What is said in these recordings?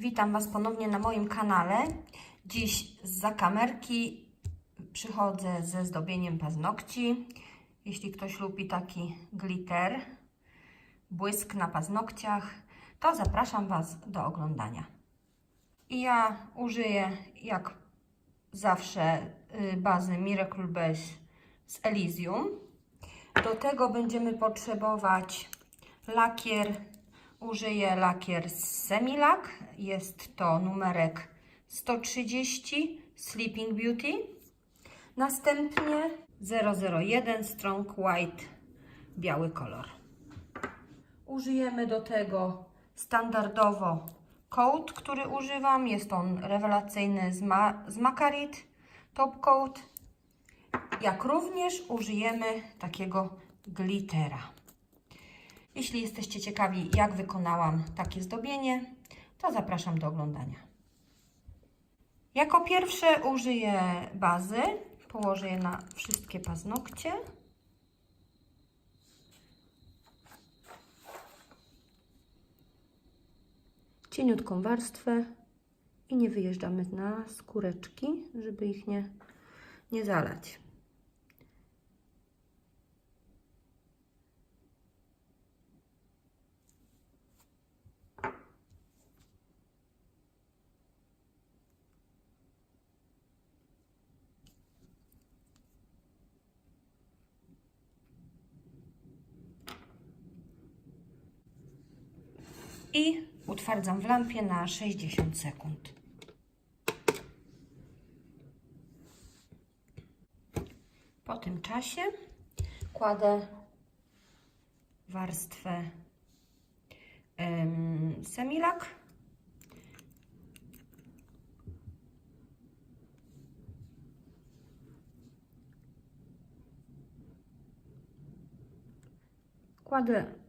Witam Was ponownie na moim kanale. Dziś z kamerki przychodzę ze zdobieniem paznokci. Jeśli ktoś lubi taki glitter, błysk na paznokciach, to zapraszam Was do oglądania. I ja użyję jak zawsze y, bazy Miracle Base z Elysium. Do tego będziemy potrzebować lakier. Użyję lakier z Semilac. Jest to numerek 130 Sleeping Beauty. Następnie 001 Strong White biały kolor. Użyjemy do tego standardowo coat, który używam. Jest on rewelacyjny z, ma z Macarit Top Coat. Jak również użyjemy takiego glittera. Jeśli jesteście ciekawi, jak wykonałam takie zdobienie, to zapraszam do oglądania. Jako pierwsze użyję bazy. Położę je na wszystkie paznokcie. Cieniutką warstwę i nie wyjeżdżamy na skóreczki, żeby ich nie, nie zalać. I utwardzam w lampie na 60 sekund. Po tym czasie kładę warstwę um, semilak. Kładę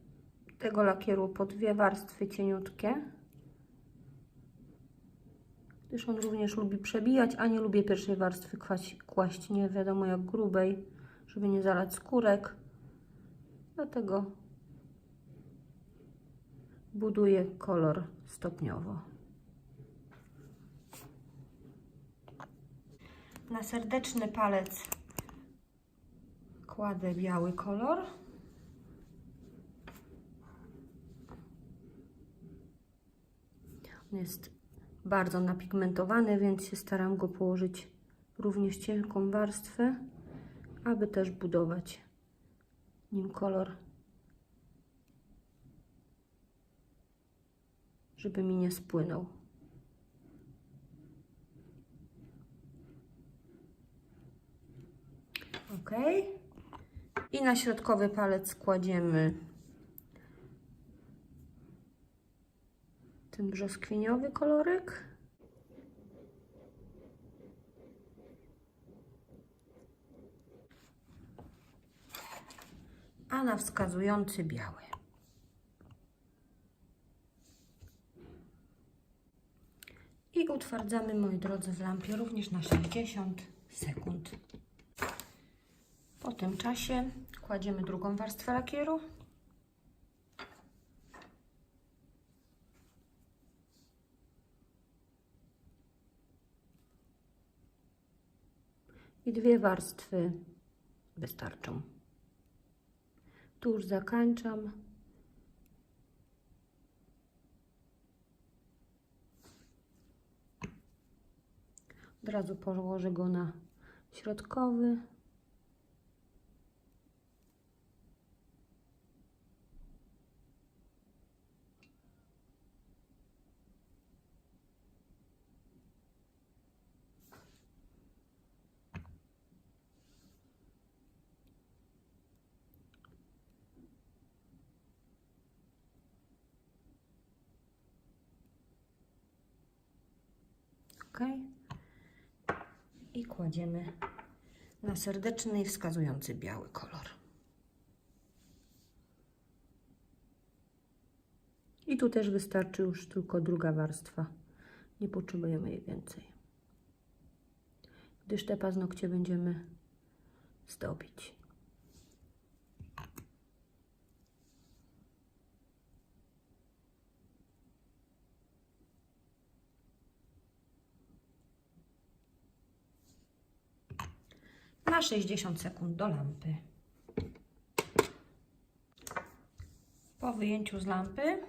tego lakieru po dwie warstwy cieniutkie, gdyż on również lubi przebijać, a nie lubię pierwszej warstwy kłaść, kłaść nie wiadomo jak grubej, żeby nie zalać skórek. Dlatego buduję kolor stopniowo. Na serdeczny palec kładę biały kolor. Jest bardzo napigmentowany, więc się staram go położyć również cienką warstwę, aby też budować nim kolor, żeby mi nie spłynął. Ok. I na środkowy palec kładziemy ten brzoskwiniowy kolorek. A na wskazujący biały. I utwardzamy, moi drodzy, w lampie również na 60 sekund. Po tym czasie kładziemy drugą warstwę lakieru. I dwie warstwy wystarczą. Tu już zakończam. Od razu położę go na środkowy. Ok i kładziemy na serdeczny i wskazujący biały kolor. I tu też wystarczy już tylko druga warstwa. Nie potrzebujemy jej więcej. Gdyż te paznokcie będziemy zdobić. Na 60 sekund do lampy. Po wyjęciu z lampy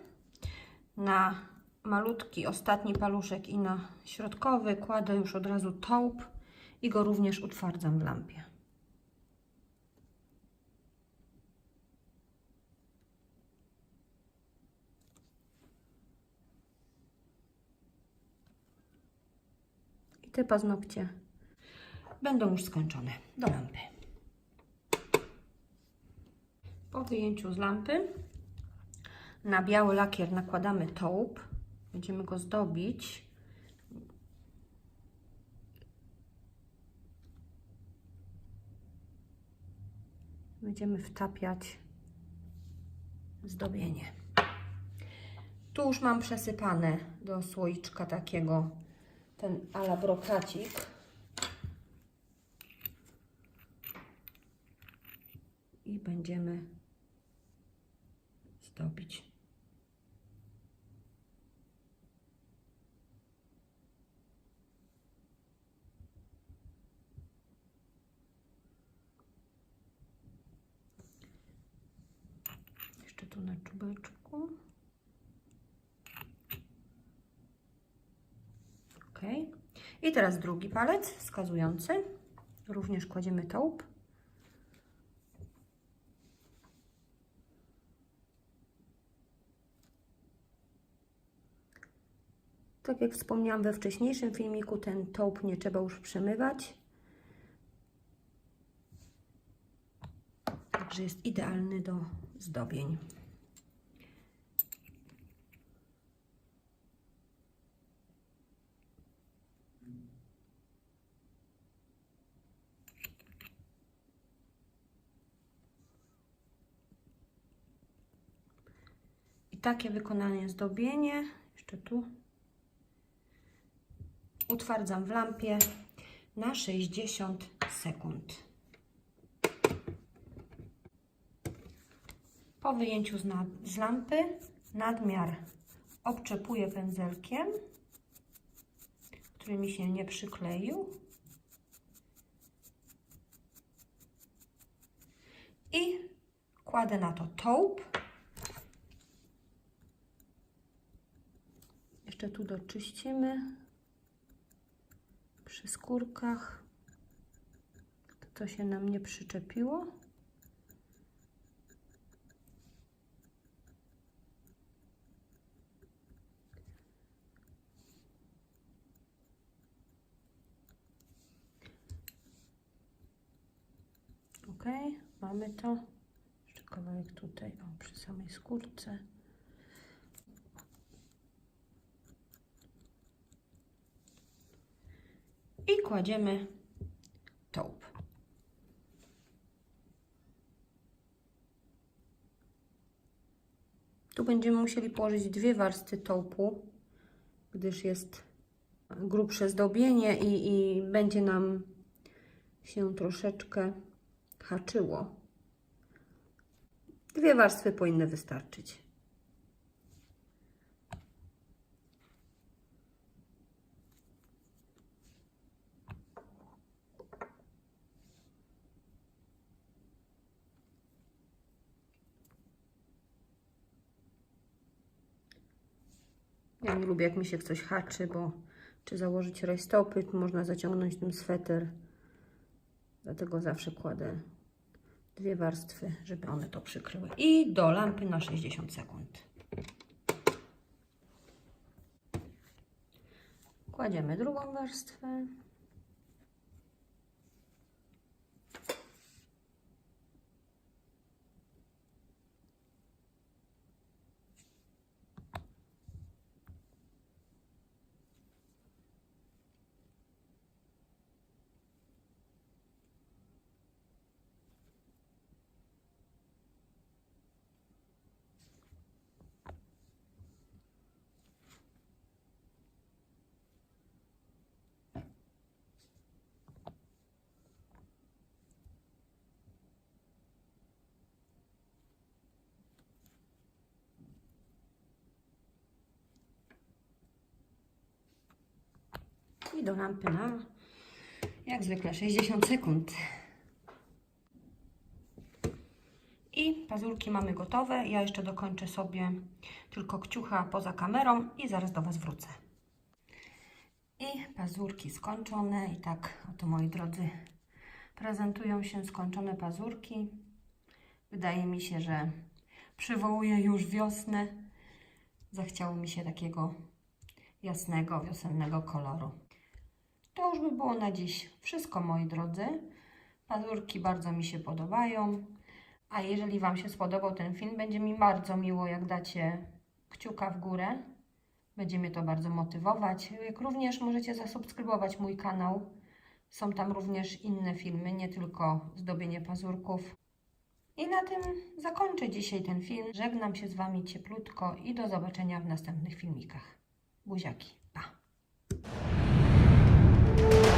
na malutki ostatni paluszek i na środkowy kładę już od razu taup i go również utwardzam w lampie. I te paznokcie będą już skończone do lampy. Po wyjęciu z lampy na biały lakier nakładamy taup. Będziemy go zdobić. Będziemy wtapiać zdobienie. Tu już mam przesypane do słoiczka takiego ten ala brokacik. I będziemy zdobić. Jeszcze tu na czubeczku. Ok. I teraz drugi palec wskazujący. Również kładziemy taup. Tak jak wspomniałam we wcześniejszym filmiku, ten taup nie trzeba już przemywać. Także jest idealny do zdobień. I takie wykonanie zdobienie, jeszcze tu utwardzam w lampie na 60 sekund. Po wyjęciu z, z lampy nadmiar obczepuję pędzelkiem, który mi się nie przykleił. I kładę na to taup. Jeszcze tu doczyścimy przy skórkach. To się nam nie przyczepiło. Ok, mamy to. Jeszcze kawałek tutaj, o, przy samej skórce. I kładziemy taup. Tu będziemy musieli położyć dwie warstwy taupu, gdyż jest grubsze zdobienie i, i będzie nam się troszeczkę haczyło. Dwie warstwy powinny wystarczyć. Ja nie lubię, jak mi się coś haczy, bo czy założyć rajstopy, można zaciągnąć tym sweter. Dlatego zawsze kładę dwie warstwy, żeby one to przykryły. I do lampy na 60 sekund. Kładziemy drugą warstwę. Do lampy na jak zwykle 60 sekund. I pazurki mamy gotowe. Ja jeszcze dokończę sobie tylko kciucha poza kamerą i zaraz do Was wrócę. I pazurki skończone. I tak, oto moi drodzy, prezentują się skończone pazurki. Wydaje mi się, że przywołuje już wiosnę. Zachciało mi się takiego jasnego, wiosennego koloru. To już by było na dziś wszystko, moi drodzy. Pazurki bardzo mi się podobają. A jeżeli Wam się spodobał ten film, będzie mi bardzo miło, jak dacie kciuka w górę. Będzie mnie to bardzo motywować. Jak również możecie zasubskrybować mój kanał. Są tam również inne filmy, nie tylko zdobienie pazurków. I na tym zakończę dzisiaj ten film. Żegnam się z Wami cieplutko i do zobaczenia w następnych filmikach. Buziaki. Thank you